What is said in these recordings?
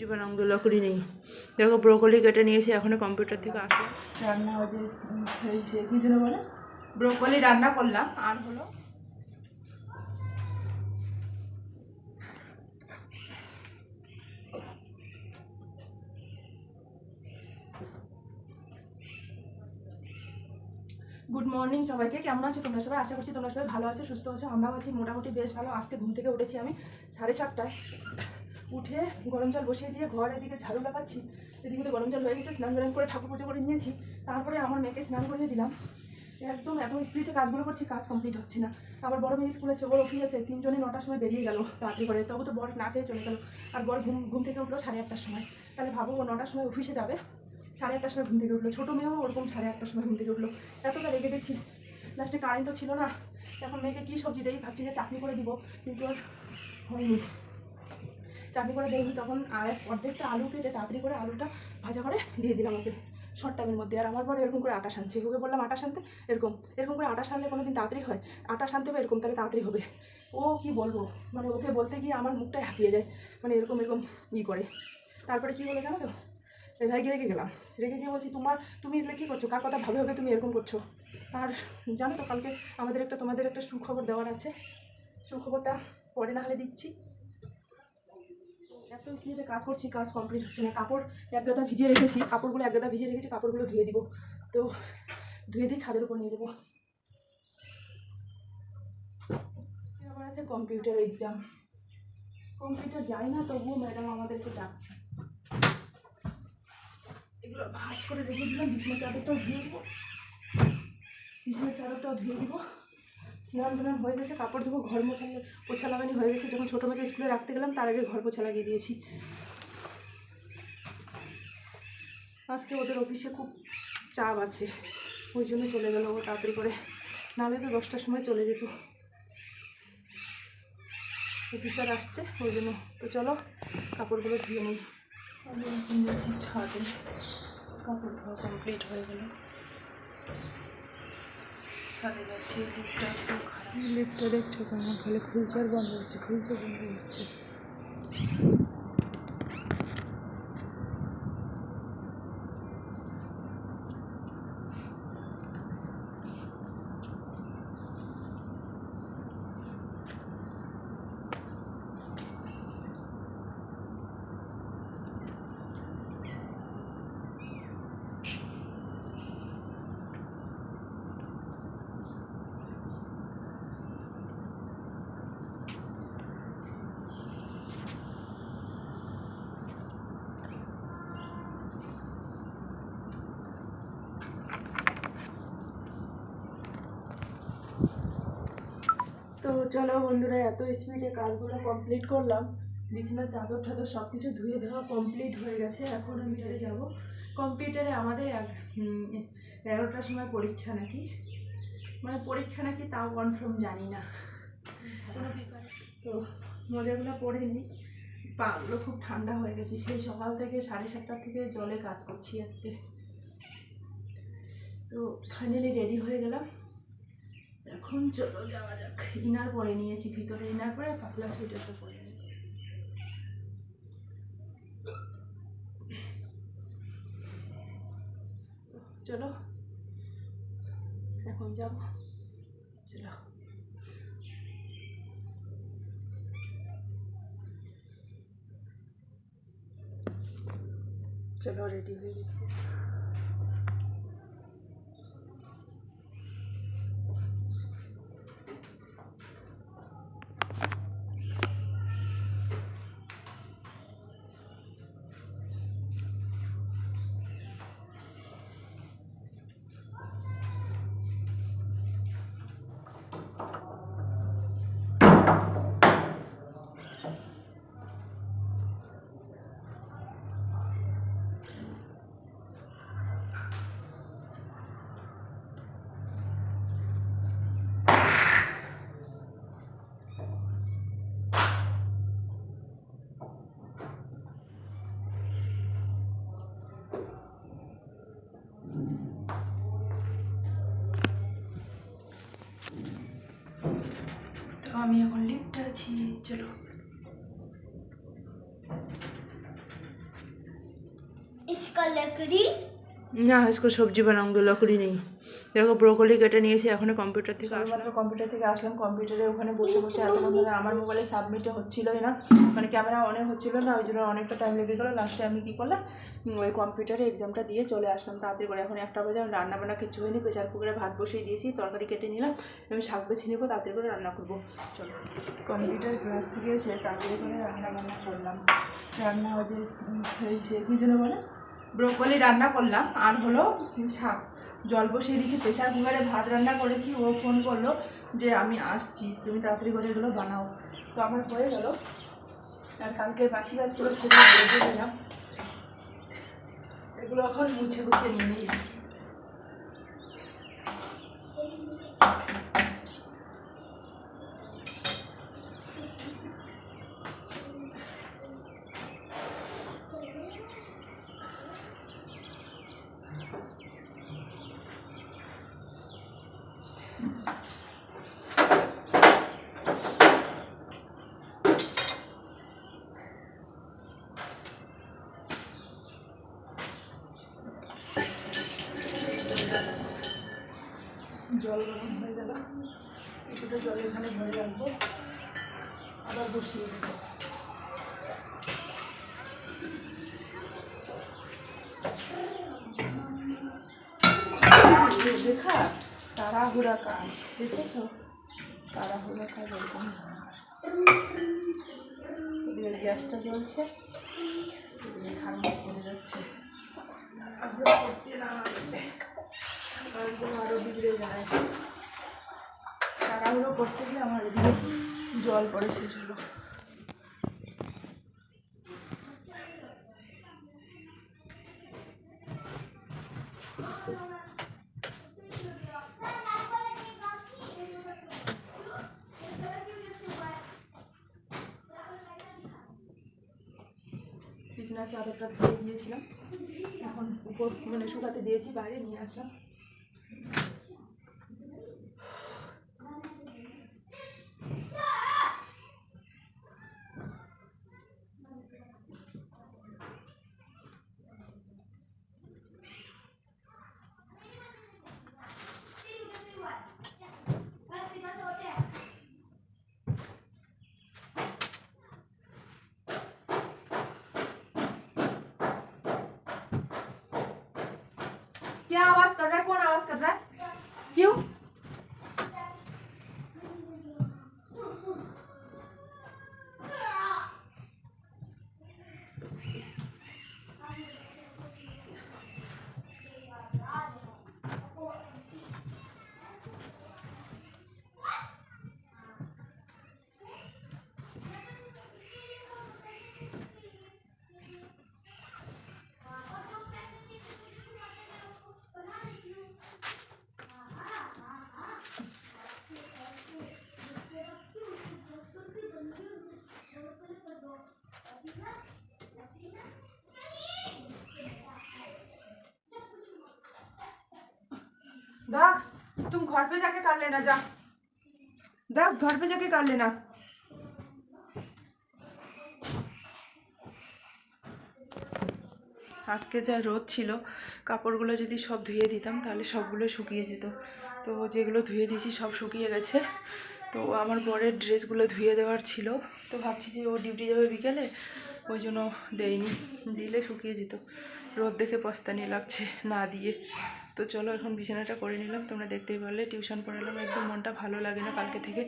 জীবন অঙ্গলা করি নেই। দেখো ব্রোকলি কেটে নিয়েছি, এখনও কম্পিউটার থেকে আসলো রান্না হচ্ছে হয়েছে, কি জন্য বলে? ব্রোকলি রান্না করলাম, আর হলো? গুড মর্নিং সবাইকে, কেমন আছো তোমরা সবাই? আশা করছি তোমরা সবাই ভালো আছো, সুস্থ আছো, আমরাও আছি, মোটামুটি বেশ ভালো। আজকে ঘুম থেকে উঠেছি আমি সাড়ে সাতটায়। উঠে গরম জল বসিয়ে দিয়ে ঘর এদিকে ঝাড়ু লাগাচ্ছি। এদিকে তো গরম জল হয়ে গেছে, স্নান করে ঠাকুর পুজো করে নিয়েছি। তারপরে আমার মেয়েকে স্নান করিয়ে দিলাম। একদম এত স্পিডে কাজগুলো করছি, কাজ কমপ্লিট হচ্ছে না। আবার বড় মেয়ে স্কুলে আছে, ওর অফিস আছে, তিনজনে নটার সময় বেরিয়ে গেল তাড়াতাড়ি করে। তবু তো বর না খেয়ে চলে গেল। আর বর ঘুম ঘুম থেকে উঠল সাড়ে আটটার সময়। তাহলে ভাবো ও নটার সময় অফিসে যাবে, সাড়ে আটটার সময় ঘুম থেকে উঠল। ছোটো মেয়েও ওরকম সাড়ে আটটার সময় ঘুম থেকে উঠল। এতটা রেগে গেছি। লাস্টে কারেন্টও ছিল না। এখন মেয়েকে কী সবজি দেই? ভাবছি যে চাটনি করে দিব, কিন্তু আর হয়নি। চাটনি করে দেয়নি, তখন অর্ধেকটা আলু কেটে তাড়াতাড়ি করে আলুটা ভাজা করে দিয়ে দিলাম ওকে শর্ট টাইমের মধ্যে। আর আমার পরে এরকম করে আটা সানছে। ওকে বললাম, আটা সানতে? এরকম। এরকম করে আটা সানলে কোনো দিন তাড়াতাড়ি হয়। আটা সানতে হবে, এরকম তাহলে তাড়াতাড়ি হবে। ও কি বলব? মানে ওকে বলতে গিয়ে আমার মুখটা হাঁপিয়ে যায়। মানে এরকম এরকম ই করে। তারপরে কি হলো জানো তো? রেগে রেগে গেলাম। রেগে গিয়ে বলছি, তোমার, তুমি এগুলো কী করছ? কার কথা ভাবে হবে তুমি এরকম করছ? আর জানো তো, কালকে আমাদের একটা, তোমাদের একটা সুখবর দেওয়ার আছে। সুখবরটা পরে না হলে দিচ্ছি। এত স্পিডে কাজ করছি কাজ কমপ্লিট হচ্ছে না। কাপড় এক গাদা ভিজিয়ে রেখেছি, কাপড়গুলো এক গাদা ভিজিয়ে রেখেছি, কাপড়গুলো ধুয়ে দিব। তো ধুয়ে দিয়ে ছাদের উপর নিয়ে দেবো। আবার আছে কম্পিউটার এক্সাম কম্পিউটার যাই না, তবুও ম্যাডাম আমাদেরকে ডাকছে। এগুলো ভাজ করে রেখে দিলাম বিছনা চাদরটাও ধুয়ে দিব। বিছনা চাদরটাও ধুয়ে দিব। স্নান টান হয়ে গেছে, কাপড় ধুবো, ঘর মোছা পোছা লাগানি হয়ে গেছে। যখন ছোটো মেয়েকে স্কুলে রাখতে গেলাম, তার আগে ঘর পোছা লাগিয়ে দিয়েছি। আজকে ওদের অফিসে খুব চাপ আছে, ওই জন্য চলে গেল ও তাড়াতাড়ি করে। নাহলে তো দশটার সময় চলে যেত। অফিসার আসছে, ওই জন্য। তো চলো, কাপড়গুলো ধুয়ে নিই। আমি যাচ্ছি ছাদে। কাপড় ধোয়া কমপ্লিট হয়ে গেল। ছাদে যাচ্ছে লিফটটা একটু খারাপ লিফটটা দেখছ কেমন? খালি খুলছে আর বন্ধ হচ্ছে, খুলছে, বন্ধ হচ্ছে তো চলো বন্ধুরা এত স্পিডে কাজগুলো কমপ্লিট করলাম। বিছানার চাদর টাদর সব কিছু ধুয়ে দেওয়া কমপ্লিট হয়ে গেছে। এখন আমি ঘরে যাব। কম্পিউটারে আমাদের এক এগারোটার সময় পরীক্ষা নাকি? মানে পরীক্ষা নাকি তাও কনফার্ম জানি না। তো মজাগুলো পড়ে নিই। পাগুলো খুব ঠান্ডা হয়ে গেছে। সেই সকাল থেকে সাড়ে সাতটার থেকে জলে কাজ করছি আজকে। তো ফাইনালি রেডি হয়ে গেলাম। এখন চলো যাওয়া যাক। ইনার পরে নিয়েছি, ভিতরে ইনার পরে, পাতলা সোয়েটারটা পরে নিই। চলো, এখন যাব। চলো। চলো রেডি হয়ে গেছি। আমি এখন লিফটে আছি চলো। इसका लकड़ी না আজকে সবজি বানাবো লকড়ি নেই। দেখো ব্রোকলি কেটে নিয়েছি এখন কম্পিউটার থেকে আসলাম। কম্পিউটার থেকে আসলাম কম্পিউটারে ওখানে বসে বসে এতক্ষণ ধরে আমার মোবাইলে সাবমিটে হচ্ছিলই না। মানে ক্যামেরা অনেক হচ্ছিল না ওই জন্য অনেকটা টাইম লেগে গেলো। লাস্টে আমি কী করলাম ওই কম্পিউটারে এক্সামটা দিয়ে চলে আসলাম তাড়াতাড়ি করে। এখন একটা বাজে আমি রান্না বান্না কিছু হয়নি প্রেশার কুকারে ভাত বসিয়ে দিয়েছি তরকারি কেটে নিলাম আমি শাক বেছে নেব তাড়াতাড়ি করে রান্না করব। চলো কম্পিউটার ক্লাস থেকে এসে তাড়াতাড়ি করে রান্না বান্না করলাম। রান্না এই সে কী জন্য বলে? ব্রোকলি রান্না করলাম, আর হলো শাক। জল বসিয়ে দিয়েছি, প্রেশার কুকারে ভাত রান্না করেছি, ও ফোন করল যে আমি আসছি, তুমি তাড়াতাড়ি করে এগুলো বানাও। তো আমার হয়ে গেল। আর কালকে বাসি গাছ ছিল, সেগুলো দিলাম। এগুলো এখন মুছে গুছে নিয়ে নিই। জল গরম হয়ে গেল। কিছুটা জল এখানে ভরে রাখব। আবার বসিয়ে দেবো। দেখা তাড়াহুড়া কাজ, দেখেছ? তাড়াহুড়া কাজ এরকম এদিকে গ্যাসটা জ্বলছে, এদিকে পড়ে যাচ্ছে। তাড়াহুড়া করতে আরও বিগড়ে যায়। তাড়াহুড়ো করতে গেলে আমার এদিকে জল পড়ে শেষ বিছানার চাদরটা ধুয়ে দিয়েছিলাম। এখন উপর মানে শুকাতে দিয়েছি বাইরে নিয়ে আসলাম। क्या आवाज़ कर रहा है? कौन आवाज़ कर रहा है? क्यों? दक्ष तुम घर पे जाके कर लेना जा दक्ष घर पे जाके कर लेना আজকে যা রোদ ছিল কাপড়গুলো যদি সব ধুয়ে দিতাম তাহলে সবগুলো শুকিয়ে যেত তো যেগুলো ধুয়ে দিয়েছি সব শুকিয়ে গেছে তো আমার বরের ড্রেসগুলো ধুয়ে দেওয়ার ছিল তো ভাবছি যে ও ডিউটি যাবে বিকেলে ওই জন্য দেয়নি দিলে শুকিয়ে যেত রোদ দেখে পস্তানি লাগছে না দিয়ে তো চলো এখন বিছানাটা করে নিলাম। তোমরা দেখতেই পারলে টিউশন পড়ালাম, একদম মনটা ভালো লাগে না। কালকে থেকে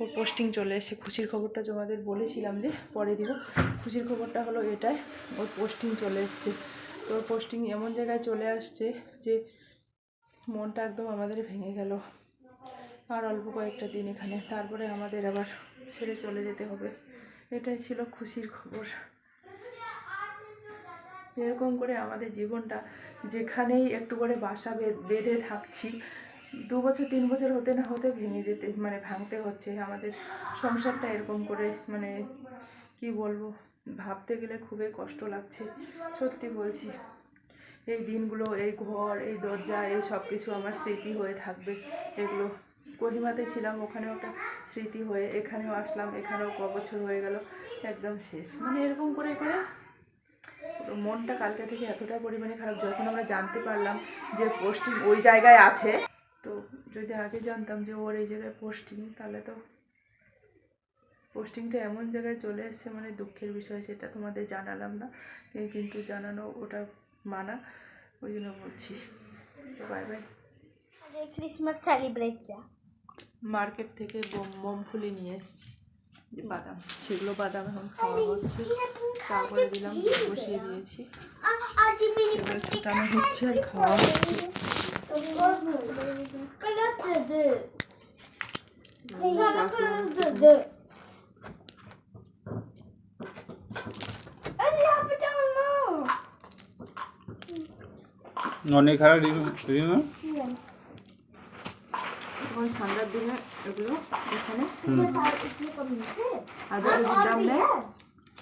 ওর পোস্টিং চলে এসেছে। খুশির খবরটা তোমাদের বলেছিলাম যে পরে দিব। খুশির খবরটা হলো এটাই, ওর পোস্টিং চলে এসছে। তো ওর পোস্টিং এমন জায়গায় চলে আসছে যে মনটা একদম আমাদের ভেঙে গেল। আর অল্প কয়েকটা দিন এখানে, তারপরে আমাদের আবার ছেড়ে চলে যেতে হবে। এটাই ছিল খুশির খবর। এরকম করে আমাদের জীবনটা যেখানেই একটু করে বাসা বেঁধে থাকছি, দু বছর, তিন বছর হতে না হতে ভেঙে যেতে মানে ভাঙতে হচ্ছে। আমাদের সংসারটা এরকম করে মানে কি বলব, ভাবতে গেলে খুবই কষ্ট লাগছে। সত্যি বলছি, এই দিনগুলো, এই ঘর, এই দরজা, এই সব কিছু আমার স্মৃতি হয়ে থাকবে। এগুলো, কহিমাতে ছিলাম, ওখানেও একটা স্মৃতি হয়ে, এখানেও আসলাম, এখানেও ক বছর হয়ে গেল, একদম শেষ। মানে এরকম করে করে মনটা কালকে থেকে এতটা পরিমাণে খারাপ যখন আমরা জানতে পারলাম যে পোস্টিং ওই জায়গায় আছে। তো যদি আগে জানতাম যে ওর এই জায়গায় পোস্টিং তাহলে তো পোস্টিংটা এমন জায়গায় চলে এসছে মানে দুঃখের বিষয় সেটা তোমাদের জানালাম না। কিন্তু জানানো ওটা মানা ওই জন্য বলছি। তো বাই বাই ক্রিসমাস সেলিব্রেটটা মার্কেট থেকে বোম মোমফুলি নিয়ে এসেছি। বাদাম সেগুলো বাদাম এখন খাওয়া হচ্ছে। চা করে দিলাম বসিয়ে দিয়েছি। এবার ফুটানো হচ্ছে আর খাওয়া হচ্ছে। অনেক খারাপ রিমা এখন ঠান্ডার দিনে এগুলো এখানে আদা কেজির দাম নেয়।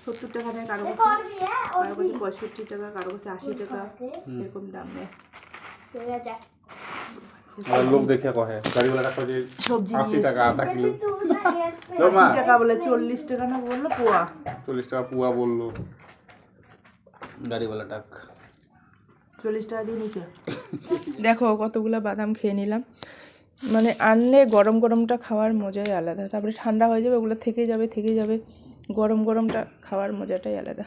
সত্তর টাকা নেয় কারও কাছে কারও কাছে পঁয়ষট্টি টাকা কারও কাছে আশি টাকা এরকম দাম। নেয় লোক দেখে কহে গাড়িওয়ালারা সবজি 80 টাকা আটা কিলো। টাকা বলে 40 টাকা না বলল পোয়া। চল্লিশ টাকা পোয়া বলল। গাড়িওয়ালা টাক 40 টাকা দিয়ে নিছে। দেখো কতগুলা বাদাম খেয়ে নিলাম। মানে আনলে গরম গরমটা খাওয়ার মজাই আলাদা। তারপরে ঠান্ডা হয়ে যাবে, ওগুলো থেকে যাবে থেকে যাবে। গরম গরমটা খাওয়ার মজাটাই আলাদা।